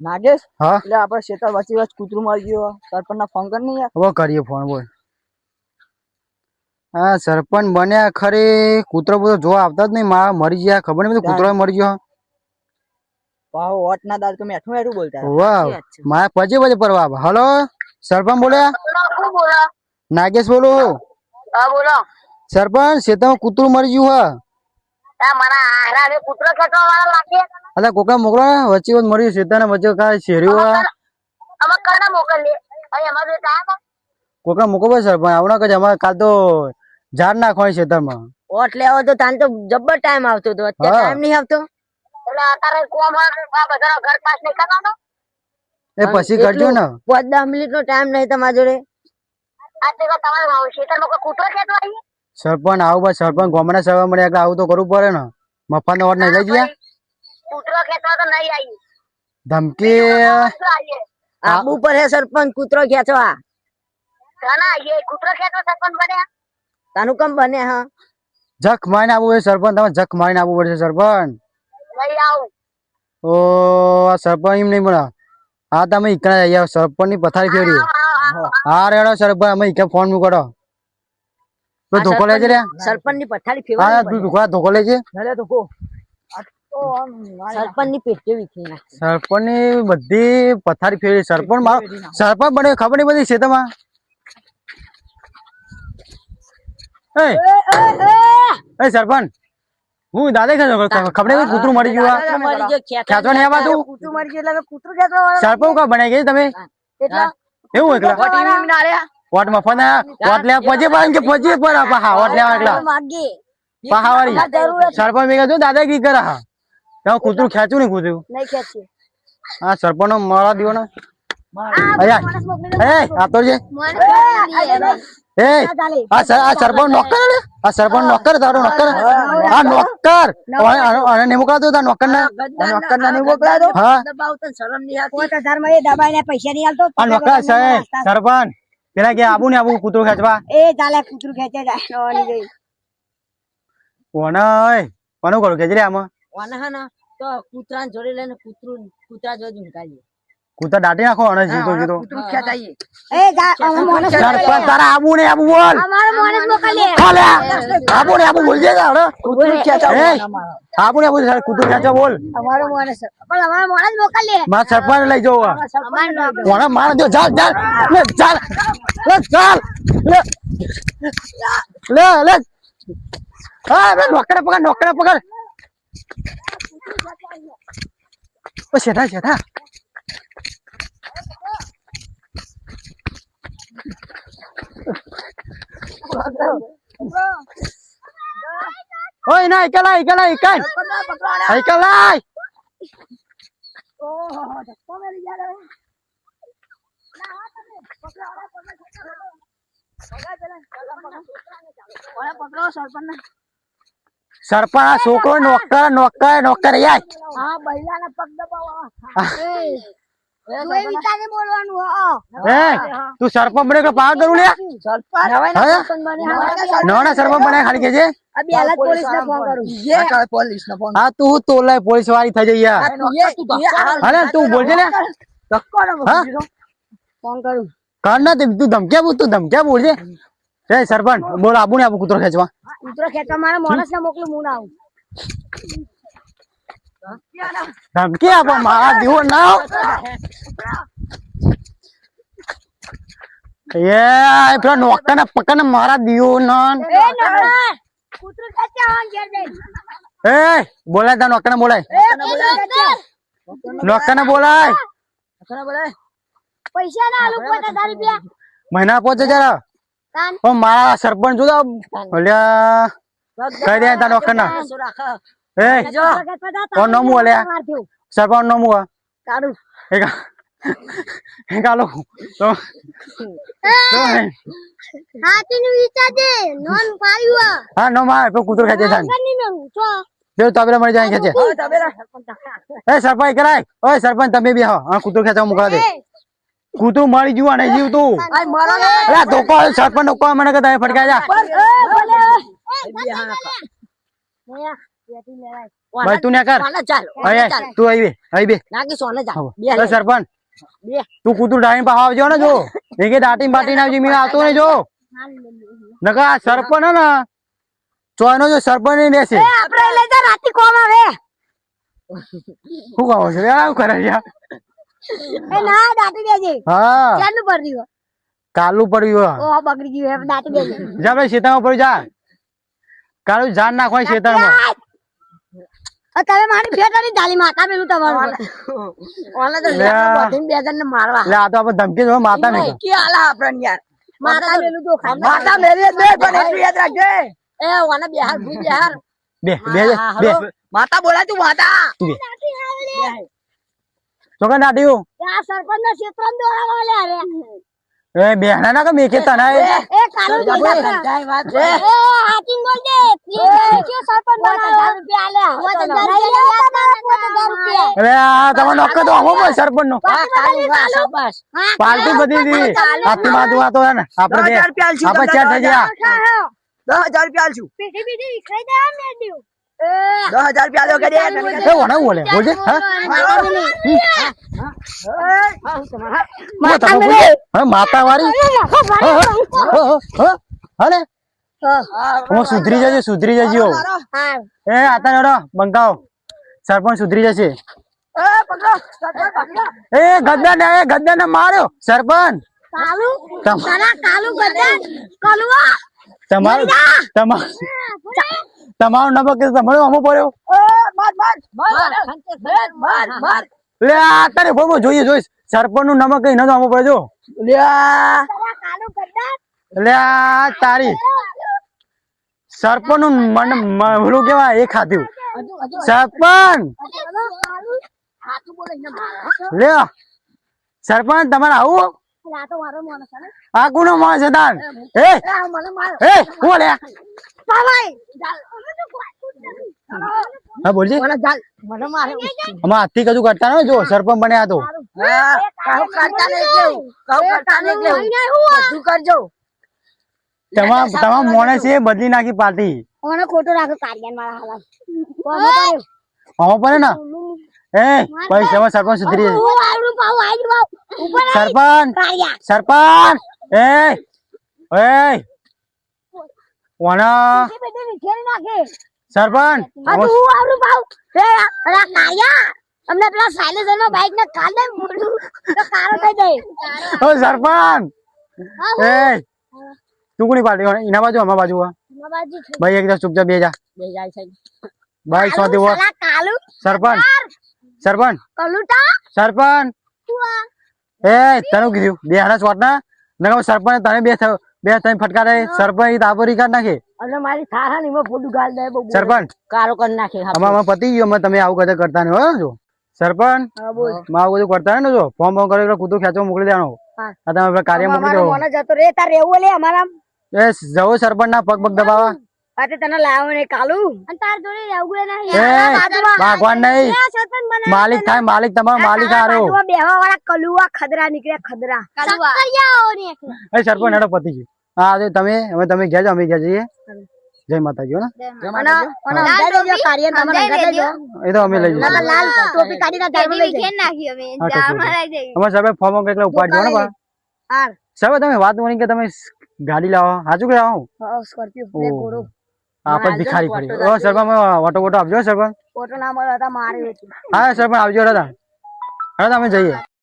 નાગેશ? હા? એટલે આપડે શેતર વચ્ચે વચ્ચે કૂતરું મળી ગયું સરપંચ ના ફોન કર ને યાર. હવે કરીએ ફોન બોલ. હા સરપંચ બન્યા ખરે. કૂતરો બધો જોવા આવતા જ નહીં. મારા મરી ગયા. ખબર નહીં કૂતરો મરી ગયો. વોટ ના દાદ તો મેઠું મેઠું બોલતા વાહ. મારા પછી પછી પરવા હલો? સરપંચ બોલ્યા નાગેશ બોલું? હા બોલો. સરપંચ શેતામાં કૂતરું મરી ગયું હા મારા આહરાને કૂતરો ખેંચવા વાળા લાગે અલા કોકા મોકલો ને વચ્ચે વચ્ચે મળી સીધા ને વચ્ચે કાંઈ શેરીઓ અમારે જે ટાઈમ ભાઈ સરપંચ આવના અમારે કાલ તો ઝાડ નાખવાની શેતરમાં વોટ લેવો તો તાન તો જબ્બર ટાઈમ આવતો હતો અત્યારે ટાઈમ નહીં આવતો. એટલે અત્યારે કોમ બધાનો ઘર પાસ નહીં કરવાનો. એ પછી કરજો ને. પાંચ દસ મિનિટ નો ટાઈમ નહીં તમારા જોડે ખેતરમાં સરપંચ આવું ભાઈ સરપંચ ગામડા સરવા મળે આવું તો કરવું પડે ને. મફત વોટ નહીં લઈ ગયા? કૂતરો ખેંચવા તો નહીં આવી ધમકી? આબુ પર હે સરપંચ કૂતરો ખેંચવા તના આવીએ. કૂતરો ખેંચવા સરપંચ બન્યા તાનું કમ બને હા. જખ માઈને આવવું પડે સરપંચ તમે જખ માઈને આવવું પડશે સરપંચ. નહીં આવું. ઓ આ સરપંચ એમ નહીં મળે હા તમે ઈકણા જઈ આવો. સરપંચની પથારી ફેરી હા રેડો સરપંચ અમે ઈકે ફોન મૂકડો. તું ધોકો લેજે રે સરપંચની પથારી હા તું ધોકો ધોકો લેજે ભલે તો કો આ તો આમ સરપંચની પેટે બધી પથારી ફેરી સરપંચ સરપંચ બને ખબર નહીં બધી છે એ એ સરપંચ હું દાદા ખાતો ખબર નહીં કૂતરું મરી ગયું દાદા મરી ગયો, ખેંચવા નહીં આવતું? કૂતરું મરી ગયું એટલે કૂતરું ખેંચવા સરપંચ કા બનાવી ગઈ તમે? એવું એકલા? વોટ મફત ના વોટ લેવા પછી પણ કે પછી પર હા વોટ લેવા એકલા? પહાવારી સરપંચ દાદાગીરી કરે? હા તમે કૂતરું ખેંચ્યું ને કૂતરું? નહીં ખેંચ્યું. હા સરપંચ નો. મળવા દીવો ને અયા આ તો છે આ સરપંચ નહીં નહીં નહીં નહીં પેલા કે આબુ ને આબુ કૂતરું ખેંચવા. એ ચાલે કૂતરું ખેંચે જોઈ. કોને ઓય કોનું કરું ખેંચી રે આમાં. હા તો કૂતરાને જોડે લઈને કૂતરું કૂતરા જોડે ઝુંકાઈએ. કૂતરા દાટી નાખો અને જીતો જીતો કૂતરું ખેંચાઈએ એ જા અમે મોણસ સરપંચ તારા આબુ ને આબુ બોલ. અમારો આબુ ને આબુ કૂતરું આબુ આબુ કૂતરું બોલ. અમારો મોણસ. પણ અમારો મોણસ મોકલીએ મારા સરપંચ લઈ જવો અમારો કોને માર દો ચાલ ચાલ લે ચાલ લે ચાલ લે. લે લે. હા રે નોકરે પકડ નોકરે પકડ. ઓ શેઠા શેઠા ઓય ના એકલા એકલા એકલ એકલા સરપંચ આ છોકરો નોકર નોકર નોકર યાર. હા બૈલાના પગ દબાવો. તું એ વિચારે બોલવાનું હો. એ તું સરપંચ બને કે પાર કરું લે નવાના સરપંચ બને ખાલી કે છે? આ બે પોલીસ ને ફોન કરું. પોલીસ નો ફોન હા તું તોલાય પોલીસ વાળી થઈ જઈ યાર. અરે તું બોલજે ને. ફોન કરું. કર ના તે તું ધમક્યા બોલ તું ધમક્યા બોલજે. એ સરપંચ. બોલ આબુ ને આબુ કૂતરો ખેંચવા. કૂતરો ખેંચવા મારા માણસ ને મોકલું હું ના આવું. ધમકી આપો મારા દીવો ના. એ પેલા નોકર ને પકડ મારા દીવો ના એ બોલાય તા નોકર ને બોલાય એ કૂતરો ખેંચવા નોકર ને બોલાય. પૈસા ના આલુ પોત રૂપિયા. મહિના પહોંચે જરા ઓ મારા સરપંચ જોતા અલ્યા. કઈ દે તા ડોક્ટર ના? એ કોણ નોમું માર થયું. સરપંચ નમુ આ. કાઢું. એક એક આલો તો હાથીનું વિચારજે નોન પાડ્યું હા નો માં પેલો કૂતરો ખાજે થાન જો. તબેલા મળી જાય ખેંચે. એ સરપંચ કરાય. ઓય સરપંચ તમે બી હા હા કૂતરો ખેંચવા મોકલા દે. કૂતરું મળી જુવા નહીં જીવતું અલા ધોકો નો ધોકો મને કે તમે ફટકાઈ જા. ભાઈ તું ને કર. અરે તું આવી બે આવી બે. નાખી સોને જા બે સરપંચ. બે. તું કૂતરું ડાળીને પા આવજો ને જો. કે દાટી બાટી આવજો મીણ આવતો ને જો. નકા સરપંચ હે ને ચોયનો જો સરપંચ નહીં રહેશે આપણે લઈ જા રાતી કોમ આવે. શું કહો છો યાર કરે છે? એ ના દાટી દેજે. હા. ક્યારનું પડ્યું કાલુ પડ્યું ઓ બગડી ગયું હે દાટી દેજે. જા ભાઈ શેતામાં પડી જા. કાલુ જાન નાખવાય શેતામાં. અ તમે મારી ફેટાની જાલી માતા પેલું તમારું ઓલા તો બધીને બે જણને મારવા. લે આ તો આપણે ધમકી જો માતા ને કે આલા આપણ યાર? માતા પેલું તો ખા માતા મેરી બે પણ એટલું યાદ રાખજે. એ ઓને બિહાર ભૂ બિહાર. બે બે બે. માતા બોલા તું માતા તું ચોકન નાટ્યું આ સરપંચ ના ક્ષેત્ર દોરાવા લે રે એ બેહના ના કે મેકે તને એ કાલુ જઈ જાય વાત છે. એ હાચીન બોલ દે. એ કે સરપંચ બનાવ્યો રૂપિયા રૂપિયા અરે આ તમારો નોકર તો આવો ભાઈ સરપંચ નો હા કાલી વાહ શાબાશ. પાર્ટી બધી દીધી આથી માથું આ તો હે. ને. આપણે બે. આપણે ચાર થઈ ગયા. દસ હજાર રૂપિયા આલશું. મેં દસ હજાર રૂપિયા દો કરી વણા બોલે. બોલજે માતા વાળી હલે? હું. સુધરી જજે સુધરી જજો. એ આતા નડો બંકાવ સરપંચ સુધરી જશે. એ ગદ્દા ને એ ગદ્દા ને માર્યો સરપંચ. કાલુ? તમ- કાલુ ગદા કલવા તમારું તમારું તમારું નંબર કે તમારો અમો પડ્યો લે આ તારે બોલ જોઈએ જોઈશ સરપંચનું નમક કઈ નતો અમો પડ્યો તારા લે તારી સરપંચનું મન મ- પેલું કેવાય એ ખાધું સરપંચ લે સરપંચ તમારે આવું આ તો માણસ છે કોનો માણસ છે તાન એ એ હું? લે હા બોલજી. મને ચાલ મને મારે. આમાં હાથી કજુ કરતા ને જો સરપંચ બન્યા તો. હા કરતા નહીં કેવું કહું કરતા નહીં કેવું બધું કરજો. તમામ તમામ માણસ એ બદલી નાખી પાર્ટી. ઓને ખોટો રાખો કાર્યન મારા હાલા આમાં પડે ને? એ ભાઈ તમે સરપંચ સુધરી. હું. સરપંચ સરપંચ એ એ એ નાખે. સરપંચ હું આવડું પાઉં રે અલા કારિયા અમને પેલા સાયલેન્સર નો બાઈક ને કાલે મોડું. તો કારો થઈ જાય ઓ સરપંચ. એ તું કોની પાર્ટી? એના બાજુ અમારા બાજુ આ? બાબાજી છે. ભાઈ એકદમ ચૂપચાપ બે જા. બે જાય છે. ભાઈ શોધી વો કાલુ. સરપંચ. સરપંચ? કલુટા? સરપંચ? એ તને કીધું. બે હારા શોટ ના. નકર સરપંચ તને બે બે તને ફટકારે સરપંચ તાપરી કાઢ નાખે. અને મારી થારા ની ફોટું ગાલ દે સરપંચ? કારો કર નાખે અમાર પતિ ગયો અમે તમે આવું કદા કરતા નહીં હો જો. સરપંચ? માં આવું બધું કરતા ને જો. ફોર્મ ફોર્મ કરે એટલે ખેંચો મોકલી દેવાનો. હા. આ તમે કાર્ય મોકલી દો. મને જતો રે તાર રહેવું લે અમારા એ જવો સરપંચ ના પગ પગ દબાવા અરે તને લાવો ને કાલુ. અને તાર જોડે રહેવું નહીં. ભગવાન નહીં. માલિક થાય માલિક તમારો માલિક આરો બેવા વાળા કલુવા ખદરા નીકળ્યા ખદરા. એ સરપંચ હેડો પતી હા તો તમે હવે તમે ગયા અમે ગયા જઈએ. જય માતાજી એ તો અમે લઈ જઈશું. ફોર્મ એટલે ઉપાડ જો ને સાહેબ તમે વાત મળી કે તમે ગાડી લાવો. હાજુ કે લાવો સ્કોર્પિયો આપણે ભિખારી પડી ઓ સરપંચ ઓટો બોટો આપજો સરપંચ. ઓટો ના મળ્યો હતા મારે હા સરપંચ આવજો દાદા હવે અમે જઈએ.